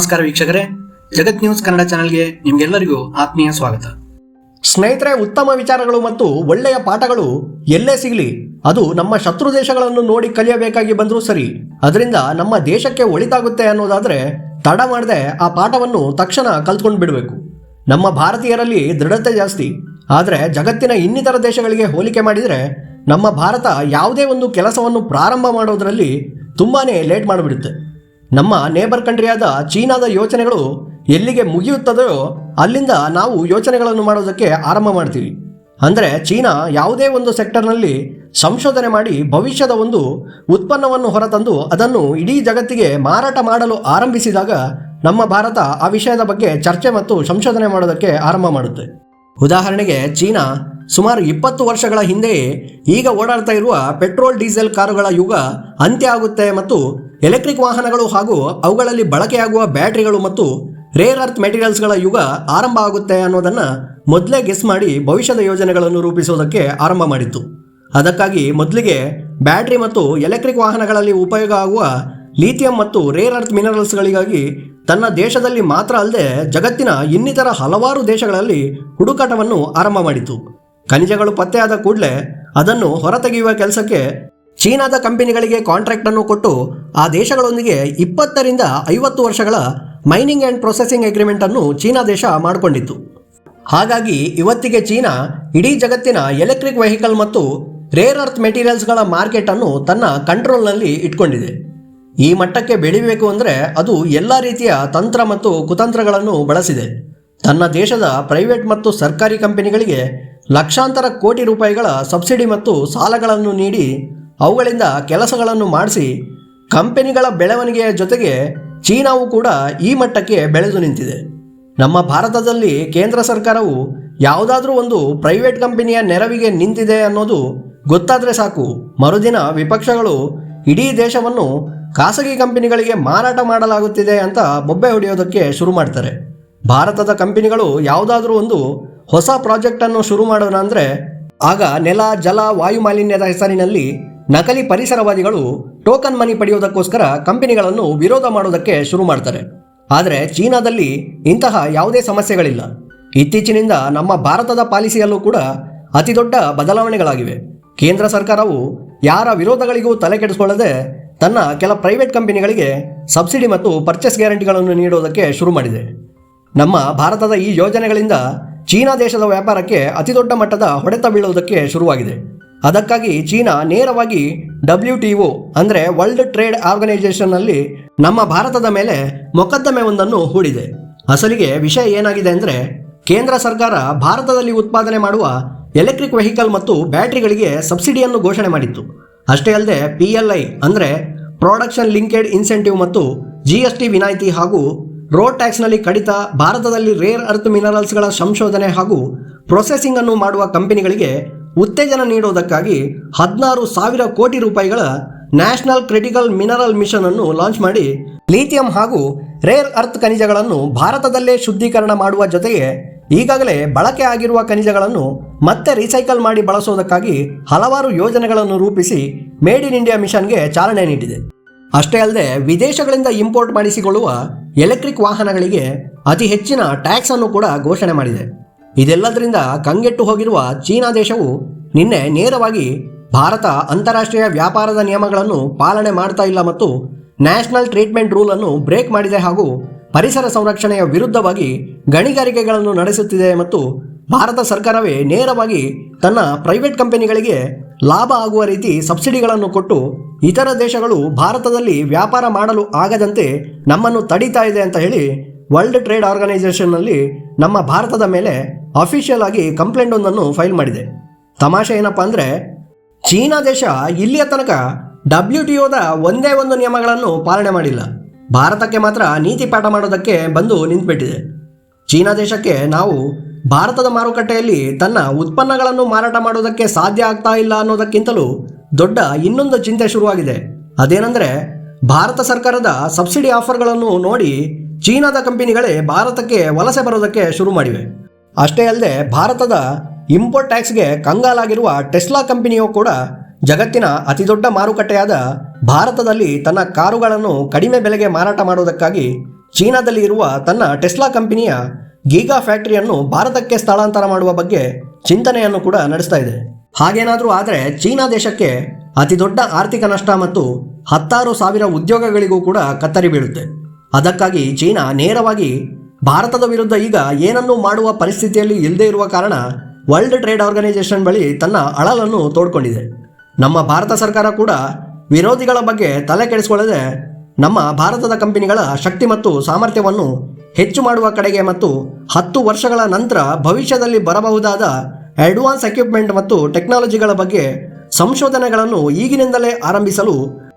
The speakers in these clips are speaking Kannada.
ನಮಸ್ಕಾರ ವೀಕ್ಷಕರೇ. ಜಗತ್ ನ್ಯೂಸ್ ಕನ್ನಡ ಚಾನೆಲ್ಗೆ ನಿಮ್ಗೆಲ್ಲರಿಗೂ ಆತ್ಮೀಯ ಸ್ವಾಗತ. ಸ್ನೇಹಿತರೆ, ಉತ್ತಮ ವಿಚಾರಗಳು ಮತ್ತು ಒಳ್ಳೆಯ ಪಾಠಗಳು ಎಲ್ಲೇ ಸಿಗಲಿ, ಅದು ನಮ್ಮ ಶತ್ರು ದೇಶಗಳನ್ನು ನೋಡಿ ಕಲಿಯಬೇಕಾಗಿ ಬಂದರೂ ಸರಿ. ಅದರಿಂದ ನಮ್ಮ ದೇಶಕ್ಕೆ ಒಳಿತಾಗುತ್ತೆ ಅನ್ನೋದಾದ್ರೆ ತಡ ಮಾಡದೆ ಆ ಪಾಠವನ್ನು ತಕ್ಷಣ ಕಲ್ತ್ಕೊಂಡು ಬಿಡಬೇಕು. ನಮ್ಮ ಭಾರತೀಯರಲ್ಲಿ ದೃಢತೆ ಜಾಸ್ತಿ. ಆದರೆ ಜಗತ್ತಿನ ಇನ್ನಿತರ ದೇಶಗಳಿಗೆ ಹೋಲಿಕೆ ಮಾಡಿದರೆ ನಮ್ಮ ಭಾರತ ಯಾವುದೇ ಒಂದು ಕೆಲಸವನ್ನು ಪ್ರಾರಂಭ ಮಾಡೋದರಲ್ಲಿ ತುಂಬಾನೇ ಲೇಟ್ ಮಾಡಿಬಿಡುತ್ತೆ. ನಮ್ಮ ನೇಬರ್ ಕಂಟ್ರಿಯಾದ ಚೀನಾದ ಯೋಚನೆಗಳು ಎಲ್ಲಿಗೆ ಮುಗಿಯುತ್ತದೆಯೋ ಅಲ್ಲಿಂದ ನಾವು ಯೋಚನೆಗಳನ್ನು ಮಾಡೋದಕ್ಕೆ ಆರಂಭ ಮಾಡ್ತೀವಿ. ಅಂದರೆ ಚೀನಾ ಯಾವುದೇ ಒಂದು ಸೆಕ್ಟರ್ನಲ್ಲಿ ಸಂಶೋಧನೆ ಮಾಡಿ ಭವಿಷ್ಯದ ಒಂದು ಉತ್ಪನ್ನವನ್ನು ಹೊರತಂದು ಅದನ್ನು ಇಡೀ ಜಗತ್ತಿಗೆ ಮಾರಾಟ ಮಾಡಲು ಆರಂಭಿಸಿದಾಗ ನಮ್ಮ ಭಾರತ ಆ ವಿಷಯದ ಬಗ್ಗೆ ಚರ್ಚೆ ಮತ್ತು ಸಂಶೋಧನೆ ಮಾಡೋದಕ್ಕೆ ಆರಂಭ ಮಾಡುತ್ತೆ. ಉದಾಹರಣೆಗೆ ಚೀನಾ ಸುಮಾರು ಇಪ್ಪತ್ತು ವರ್ಷಗಳ ಹಿಂದೆಯೇ ಈಗ ಓಡಾಡ್ತಾ ಇರುವ ಪೆಟ್ರೋಲ್ ಡೀಸೆಲ್ ಕಾರುಗಳ ಯುಗ ಅಂತ್ಯ ಆಗುತ್ತೆ ಮತ್ತು ಎಲೆಕ್ಟ್ರಿಕ್ ವಾಹನಗಳು ಹಾಗೂ ಅವುಗಳಲ್ಲಿ ಬಳಕೆಯಾಗುವ ಬ್ಯಾಟರಿಗಳು ಮತ್ತು ರೇರ್ ಅರ್ತ್ ಮೆಟೀರಿಯಲ್ಸ್ಗಳ ಯುಗ ಆರಂಭ ಆಗುತ್ತೆ ಅನ್ನೋದನ್ನು ಮೊದಲೇ ಗೆಸ್ ಮಾಡಿ ಭವಿಷ್ಯದ ಯೋಜನೆಗಳನ್ನು ರೂಪಿಸುವುದಕ್ಕೆ ಆರಂಭ ಮಾಡಿತ್ತು ಅದಕ್ಕಾಗಿ ಮೊದಲಿಗೆ ಬ್ಯಾಟರಿ ಮತ್ತು ಎಲೆಕ್ಟ್ರಿಕ್ ವಾಹನಗಳಲ್ಲಿ ಉಪಯೋಗ ಆಗುವ ಲೀಥಿಯಂ ಮತ್ತು ರೇರ್ ಅರ್ತ್ ಮಿನರಲ್ಸ್ಗಳಿಗಾಗಿ ತನ್ನ ದೇಶದಲ್ಲಿ ಮಾತ್ರ ಅಲ್ಲದೆ ಜಗತ್ತಿನ ಇನ್ನಿತರ ಹಲವಾರು ದೇಶಗಳಲ್ಲಿ ಹುಡುಕಾಟವನ್ನು ಆರಂಭ ಮಾಡಿತು ಖನಿಜಗಳು ಪತ್ತೆಯಾದ ಕೂಡಲೇ ಅದನ್ನು ಹೊರತೆಗೆಯುವ ಕೆಲಸಕ್ಕೆ ಚೀನಾದ ಕಂಪನಿಗಳಿಗೆ ಕಾಂಟ್ರಾಕ್ಟ್ ಅನ್ನು ಕೊಟ್ಟು ಆ ದೇಶಗಳೊಂದಿಗೆ ಇಪ್ಪತ್ತರಿಂದ ಐವತ್ತು ವರ್ಷಗಳ ಮೈನಿಂಗ್ ಆ್ಯಂಡ್ ಪ್ರೊಸೆಸಿಂಗ್ ಅಗ್ರಿಮೆಂಟ್ ಅನ್ನು ಚೀನಾ ದೇಶ ಮಾಡಿಕೊಂಡಿತ್ತು. ಹಾಗಾಗಿ ಇವತ್ತಿಗೆ ಚೀನಾ ಇಡೀ ಜಗತ್ತಿನ ಎಲೆಕ್ಟ್ರಿಕ್ ವೆಹಿಕಲ್ ಮತ್ತು ರೇರ್ ಅರ್ತ್ ಮೆಟೀರಿಯಲ್ಸ್ಗಳ ಮಾರ್ಕೆಟ್ ಅನ್ನು ತನ್ನ ಕಂಟ್ರೋಲ್ನಲ್ಲಿ ಇಟ್ಕೊಂಡಿದೆ. ಈ ಮಟ್ಟಕ್ಕೆ ಬೆಳಿಬೇಕು ಅಂದರೆ ಅದು ಎಲ್ಲ ರೀತಿಯ ತಂತ್ರ ಮತ್ತು ಕುತಂತ್ರಗಳನ್ನು ಬಳಸಿದೆ. ತನ್ನ ದೇಶದ ಪ್ರೈವೇಟ್ ಮತ್ತು ಸರ್ಕಾರಿ ಕಂಪನಿಗಳಿಗೆ ಲಕ್ಷಾಂತರ ಕೋಟಿ ರೂಪಾಯಿಗಳ ಸಬ್ಸಿಡಿ ಮತ್ತು ಸಾಲಗಳನ್ನು ನೀಡಿ ಅವುಗಳಿಂದ ಕೆಲಸಗಳನ್ನು ಮಾಡಿಸಿ ಕಂಪೆನಿಗಳ ಬೆಳವಣಿಗೆಯ ಜೊತೆಗೆ ಚೀನಾವು ಕೂಡ ಈ ಮಟ್ಟಕ್ಕೆ ಬೆಳೆದು ನಿಂತಿದೆ. ನಮ್ಮ ಭಾರತದಲ್ಲಿ ಕೇಂದ್ರ ಸರ್ಕಾರವು ಯಾವುದಾದ್ರೂ ಒಂದು ಪ್ರೈವೇಟ್ ಕಂಪನಿಯ ನೆರವಿಗೆ ನಿಂತಿದೆ ಅನ್ನೋದು ಗೊತ್ತಾದರೆ ಸಾಕು. ಮರುದಿನ ವಿಪಕ್ಷಗಳು ಇಡೀ ದೇಶವನ್ನು ಖಾಸಗಿ ಕಂಪನಿಗಳಿಗೆ ಮಾರಾಟ ಮಾಡಲಾಗುತ್ತಿದೆ ಅಂತ ಬೊಬ್ಬೆ ಹೊಡೆಯೋದಕ್ಕೆ ಶುರು ಮಾಡ್ತಾರೆ. ಭಾರತದ ಕಂಪನಿಗಳು ಯಾವುದಾದ್ರೂ ಒಂದು ಹೊಸ ಪ್ರಾಜೆಕ್ಟನ್ನು ಶುರು ಮಾಡೋಣ ಅಂದರೆ ಆಗ ನೆಲ, ಜಲ ವಾಯು ಮಾಲಿನ್ಯದ ಹೆಸರಿನಲ್ಲಿ ನಕಲಿ ಪರಿಸರವಾದಿಗಳು ಟೋಕನ್ ಮನಿ ಪಡೆಯುವುದಕ್ಕೋಸ್ಕರ ಕಂಪನಿಗಳನ್ನು ವಿರೋಧ ಮಾಡುವುದಕ್ಕೆ ಶುರು ಮಾಡ್ತಾರೆ. ಆದರೆ ಚೀನಾದಲ್ಲಿ ಇಂತಹ ಯಾವುದೇ ಸಮಸ್ಯೆಗಳಿಲ್ಲ. ಇತ್ತೀಚಿನಿಂದ ನಮ್ಮ ಭಾರತದ ಪಾಲಿಸಿಯಲ್ಲೂ ಕೂಡ ಅತಿದೊಡ್ಡ ಬದಲಾವಣೆಗಳಾಗಿವೆ. ಕೇಂದ್ರ ಸರ್ಕಾರವು ಯಾರ ವಿರೋಧಗಳಿಗೂ ತಲೆ ಕೆಡಿಸಿಕೊಳ್ಳದೆ ತನ್ನ ಕೆಲ ಪ್ರೈವೇಟ್ ಕಂಪನಿಗಳಿಗೆ ಸಬ್ಸಿಡಿ ಮತ್ತು ಪರ್ಚೇಸ್ ಗ್ಯಾರಂಟಿಗಳನ್ನು ನೀಡೋದಕ್ಕೆ ಶುರು ಮಾಡಿದೆ. ನಮ್ಮ ಭಾರತದ ಈ ಯೋಜನೆಗಳಿಂದ ಚೀನಾ ದೇಶದ ವ್ಯಾಪಾರಕ್ಕೆ ಅತಿದೊಡ್ಡ ಮಟ್ಟದ ಹೊಡೆತ ಬೀಳುವುದಕ್ಕೆ ಶುರುವಾಗಿದೆ. ಅದಕ್ಕಾಗಿ ಚೀನಾ ನೇರವಾಗಿ ಡಬ್ಲ್ಯೂ ಟಿ ಒ ಅಂದರೆ ವರ್ಲ್ಡ್ ಟ್ರೇಡ್ ಆರ್ಗನೈಸೇಷನ್ನಲ್ಲಿ ನಮ್ಮ ಭಾರತದ ಮೇಲೆ ಮೊಕದ್ದಮೆ ಒಂದನ್ನು ಹೂಡಿದೆ. ಅಸಲಿಗೆ ವಿಷಯ ಏನಾಗಿದೆ ಅಂದರೆ, ಕೇಂದ್ರ ಸರ್ಕಾರ ಭಾರತದಲ್ಲಿ ಉತ್ಪಾದನೆ ಮಾಡುವ ಎಲೆಕ್ಟ್ರಿಕ್ ವೆಹಿಕಲ್ ಮತ್ತು ಬ್ಯಾಟರಿಗಳಿಗೆ ಸಬ್ಸಿಡಿಯನ್ನು ಘೋಷಣೆ ಮಾಡಿತ್ತು. ಅಷ್ಟೇ ಅಲ್ಲದೆ ಪಿ ಎಲ್ ಐ ಅಂದರೆ ಪ್ರೊಡಕ್ಷನ್ ಲಿಂಕೆಡ್ ಇನ್ಸೆಂಟಿವ್ ಮತ್ತು ಜಿ ಎಸ್ ಟಿ ವಿನಾಯಿತಿ ಹಾಗೂ ರೋಡ್ ಟ್ಯಾಕ್ಸ್ನಲ್ಲಿ ಕಡಿತ ಭಾರತದಲ್ಲಿ ರೇರ್ ಅರ್ತ್ ಮಿನರಲ್ಸ್ಗಳ ಸಂಶೋಧನೆ ಹಾಗೂ ಪ್ರೊಸೆಸಿಂಗನ್ನು ಮಾಡುವ ಕಂಪನಿಗಳಿಗೆ ಉತ್ತೇಜನ ನೀಡುವುದಕ್ಕಾಗಿ ಹದಿನಾರು ಸಾವಿರ ಕೋಟಿ ರೂಪಾಯಿಗಳ ನ್ಯಾಷನಲ್ ಕ್ರಿಟಿಕಲ್ ಮಿನರಲ್ ಮಿಷನ್ ಅನ್ನು ಲಾಂಚ್ ಮಾಡಿ ಲಿಥಿಯಂ ಹಾಗೂ ರೇರ್ ಅರ್ತ್ ಖನಿಜಗಳನ್ನು ಭಾರತದಲ್ಲೇ ಶುದ್ಧೀಕರಣ ಮಾಡುವ ಜೊತೆಗೆ ಈಗಾಗಲೇ ಬಳಕೆ ಆಗಿರುವ ಖನಿಜಗಳನ್ನು ಮತ್ತೆ ರೀಸೈಕಲ್ ಮಾಡಿ ಬಳಸುವುದಕ್ಕಾಗಿ ಹಲವಾರು ಯೋಜನೆಗಳನ್ನು ರೂಪಿಸಿ ಮೇಡ್ ಇನ್ ಇಂಡಿಯಾ ಮಿಷನ್ಗೆ ಚಾಲನೆ ನೀಡಿದೆ. ಅಷ್ಟೇ ಅಲ್ಲದೆ ವಿದೇಶಗಳಿಂದ ಇಂಪೋರ್ಟ್ ಮಾಡಿಸಿಕೊಳ್ಳುವ ಎಲೆಕ್ಟ್ರಿಕ್ ವಾಹನಗಳಿಗೆ ಅತಿ ಹೆಚ್ಚಿನ ಟ್ಯಾಕ್ಸ್ ಅನ್ನು ಕೂಡ ಘೋಷಣೆ ಮಾಡಿದೆ. ಇದೆಲ್ಲದರಿಂದ ಕಂಗೆಟ್ಟು ಹೋಗಿರುವ ಚೀನಾ ದೇಶವು ನಿನ್ನೆ ನೇರವಾಗಿ ಭಾರತ ಅಂತಾರಾಷ್ಟ್ರೀಯ ವ್ಯಾಪಾರದ ನಿಯಮಗಳನ್ನು ಪಾಲನೆ ಮಾಡ್ತಾ ಇಲ್ಲ ಮತ್ತು ನ್ಯಾಷನಲ್ ಟ್ರೀಟ್ಮೆಂಟ್ ರೂಲ್ ಅನ್ನು ಬ್ರೇಕ್ ಮಾಡಿದೆ ಹಾಗೂ ಪರಿಸರ ಸಂರಕ್ಷಣೆಯ ವಿರುದ್ಧವಾಗಿ ಗಣಿಗಾರಿಕೆಗಳನ್ನು ನಡೆಸುತ್ತಿದೆ ಮತ್ತು ಭಾರತ ಸರ್ಕಾರವೇ ನೇರವಾಗಿ ತನ್ನ ಪ್ರೈವೇಟ್ ಕಂಪನಿಗಳಿಗೆ ಲಾಭ ಆಗುವ ರೀತಿ ಸಬ್ಸಿಡಿಗಳನ್ನು ಕೊಟ್ಟು ಇತರ ದೇಶಗಳು ಭಾರತದಲ್ಲಿ ವ್ಯಾಪಾರ ಮಾಡಲು ಆಗದಂತೆ ನಮ್ಮನ್ನು ತಡೀತಾ ಇದೆ ಅಂತ ಹೇಳಿ ವರ್ಲ್ಡ್ ಟ್ರೇಡ್ ಆರ್ಗನೈಸೇಷನ್ನಲ್ಲಿ ನಮ್ಮ ಭಾರತದ ಮೇಲೆ ಅಫಿಷಿಯಲ್ ಆಗಿ ಕಂಪ್ಲೇಂಟ್ ಒಂದನ್ನು ಫೈಲ್ ಮಾಡಿದೆ. ತಮಾಷೆ ಏನಪ್ಪ ಅಂದರೆ, ಚೀನಾ ದೇಶ ಇಲ್ಲಿಯ ತನಕ ಡಬ್ಲ್ಯೂ ಟಿ ಒದ ಒಂದೇ ಒಂದು ನಿಯಮಗಳನ್ನು ಪಾಲನೆ ಮಾಡಿಲ್ಲ. ಭಾರತಕ್ಕೆ ಮಾತ್ರ ನೀತಿ ಪಾಠ ಮಾಡೋದಕ್ಕೆ ಬಂದು ನಿಂತುಬಿಟ್ಟಿದೆ. ಚೀನಾ ದೇಶಕ್ಕೆ ನಾವು ಭಾರತದ ಮಾರುಕಟ್ಟೆಯಲ್ಲಿ ತನ್ನ ಉತ್ಪನ್ನಗಳನ್ನು ಮಾರಾಟ ಮಾಡೋದಕ್ಕೆ ಸಾಧ್ಯ ಆಗ್ತಾ ಇಲ್ಲ ಅನ್ನೋದಕ್ಕಿಂತಲೂ ದೊಡ್ಡ ಇನ್ನೊಂದು ಚಿಂತೆ ಶುರುವಾಗಿದೆ. ಅದೇನೆಂದರೆ, ಭಾರತ ಸರ್ಕಾರದ ಸಬ್ಸಿಡಿ ಆಫರ್ಗಳನ್ನು ನೋಡಿ ಚೀನಾದ ಕಂಪನಿಗಳೇ ಭಾರತಕ್ಕೆ ವಲಸೆ ಬರೋದಕ್ಕೆ ಶುರು ಮಾಡಿವೆ. ಅಷ್ಟೇ ಅಲ್ಲದೆ ಭಾರತದ ಇಂಪೋರ್ಟ್ ಟ್ಯಾಕ್ಸ್ಗೆ ಕಂಗಾಲಾಗಿರುವ ಟೆಸ್ಲಾ ಕಂಪನಿಯು ಕೂಡ ಜಗತ್ತಿನ ಅತಿದೊಡ್ಡ ಮಾರುಕಟ್ಟೆಯಾದ ಭಾರತದಲ್ಲಿ ತನ್ನ ಕಾರುಗಳನ್ನು ಕಡಿಮೆ ಬೆಲೆಗೆ ಮಾರಾಟ ಮಾಡುವುದಕ್ಕಾಗಿ ಚೀನಾದಲ್ಲಿ ಇರುವ ತನ್ನ ಟೆಸ್ಲಾ ಕಂಪನಿಯ ಗೀಗಾ ಫ್ಯಾಕ್ಟರಿಯನ್ನು ಭಾರತಕ್ಕೆ ಸ್ಥಳಾಂತರ ಮಾಡುವ ಬಗ್ಗೆ ಚಿಂತನೆಯನ್ನು ಕೂಡ ನಡೆಸ್ತಾ ಇದೆ. ಹಾಗೇನಾದರೂ ಆದರೆ ಚೀನಾ ದೇಶಕ್ಕೆ ಅತಿದೊಡ್ಡ ಆರ್ಥಿಕ ನಷ್ಟ ಮತ್ತು ಹತ್ತಾರು ಸಾವಿರ ಉದ್ಯೋಗಗಳಿಗೂ ಕೂಡ ಕತ್ತರಿ ಬೀಳುತ್ತೆ. ಅದಕ್ಕಾಗಿ ಚೀನಾ ನೇರವಾಗಿ ಭಾರತದ ವಿರುದ್ಧ ಈಗ ಏನನ್ನೂ ಮಾಡುವ ಪರಿಸ್ಥಿತಿಯಲ್ಲಿ ಇಲ್ಲದೇ ಇರುವ ಕಾರಣ ವರ್ಲ್ಡ್ ಟ್ರೇಡ್ ಆರ್ಗನೈಸೇಷನ್ ಬಳಿ ತನ್ನ ಅಳಲನ್ನು ತೋಡ್ಕೊಂಡಿದೆ. ನಮ್ಮ ಭಾರತ ಸರ್ಕಾರ ಕೂಡ ವಿರೋಧಿಗಳ ಬಗ್ಗೆ ತಲೆ ಕೆಡಿಸಿಕೊಳ್ಳದೆ ನಮ್ಮ ಭಾರತದ ಕಂಪನಿಗಳ ಶಕ್ತಿ ಮತ್ತು ಸಾಮರ್ಥ್ಯವನ್ನು ಹೆಚ್ಚು ಮಾಡುವ ಕಡೆಗೆ ಮತ್ತು ಹತ್ತು ವರ್ಷಗಳ ನಂತರ ಭವಿಷ್ಯದಲ್ಲಿ ಬರಬಹುದಾದ ಅಡ್ವಾನ್ಸ್ ಎಕ್ವಿಪ್ಮೆಂಟ್ ಮತ್ತು ಟೆಕ್ನಾಲಜಿಗಳ ಬಗ್ಗೆ ಸಂಶೋಧನೆಗಳನ್ನು ಈಗಿನಿಂದಲೇ ಆರಂಭಿಸಲು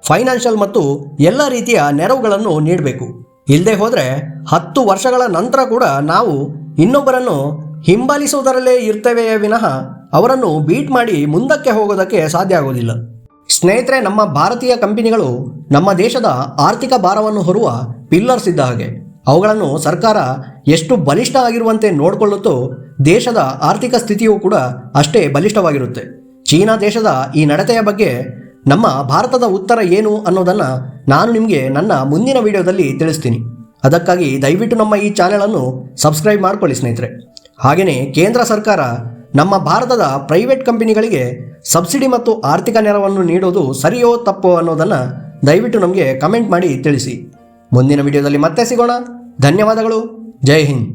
ಫೈನಾನ್ಷಿಯಲ್ ಮತ್ತು ಎಲ್ಲ ರೀತಿಯ ನೆರವುಗಳನ್ನು ನೀಡಬೇಕು. ಇಲ್ಲದೆ ಹೋದರೆ ಹತ್ತು ವರ್ಷಗಳ ನಂತರ ಕೂಡ ನಾವು ಇನ್ನೊಬ್ಬರನ್ನು ಹಿಂಬಾಲಿಸುವುದರಲ್ಲೇ ಇರ್ತೇವೆಯೇ ವಿನಃ ಅವರನ್ನು ಬೀಟ್ ಮಾಡಿ ಮುಂದಕ್ಕೆ ಹೋಗೋದಕ್ಕೆ ಸಾಧ್ಯ ಆಗೋದಿಲ್ಲ. ಸ್ನೇಹಿತರೆ, ನಮ್ಮ ಭಾರತೀಯ ಕಂಪನಿಗಳು ನಮ್ಮ ದೇಶದ ಆರ್ಥಿಕ ಭಾರವನ್ನು ಹೊರುವ ಪಿಲ್ಲರ್ಸ್ ಇದ್ದ ಹಾಗೆ. ಅವುಗಳನ್ನು ಸರ್ಕಾರ ಎಷ್ಟು ಬಲಿಷ್ಠ ಆಗಿರುವಂತೆ ನೋಡಿಕೊಳ್ಳುತ್ತೋ ದೇಶದ ಆರ್ಥಿಕ ಸ್ಥಿತಿಯೂ ಕೂಡ ಅಷ್ಟೇ ಬಲಿಷ್ಠವಾಗಿರುತ್ತೆ. ಚೀನಾ ದೇಶದ ಈ ನಡತೆಯ ಬಗ್ಗೆ ನಮ್ಮ ಭಾರತದ ಉತ್ತರ ಏನು ಅನ್ನೋದನ್ನು ನಾನು ನಿಮಗೆ ನನ್ನ ಮುಂದಿನ ವಿಡಿಯೋದಲ್ಲಿ ತಿಳಿಸ್ತೀನಿ. ಅದಕ್ಕಾಗಿ ದಯವಿಟ್ಟು ನಮ್ಮ ಈ ಚಾನೆಲನ್ನು ಸಬ್ಸ್ಕ್ರೈಬ್ ಮಾಡ್ಕೊಳ್ಳಿ ಸ್ನೇಹಿತರೆ. ಹಾಗೆಯೇ ಕೇಂದ್ರ ಸರ್ಕಾರ ನಮ್ಮ ಭಾರತದ ಪ್ರೈವೇಟ್ ಕಂಪನಿಗಳಿಗೆ ಸಬ್ಸಿಡಿ ಮತ್ತು ಆರ್ಥಿಕ ನೆರವನ್ನು ನೀಡೋದು ಸರಿಯೋ ತಪ್ಪೋ ಅನ್ನೋದನ್ನು ದಯವಿಟ್ಟು ನಮಗೆ ಕಮೆಂಟ್ ಮಾಡಿ ತಿಳಿಸಿ. ಮುಂದಿನ ವಿಡಿಯೋದಲ್ಲಿ ಮತ್ತೆ ಸಿಗೋಣ. ಧನ್ಯವಾದಗಳು. ಜೈ ಹಿಂದ್.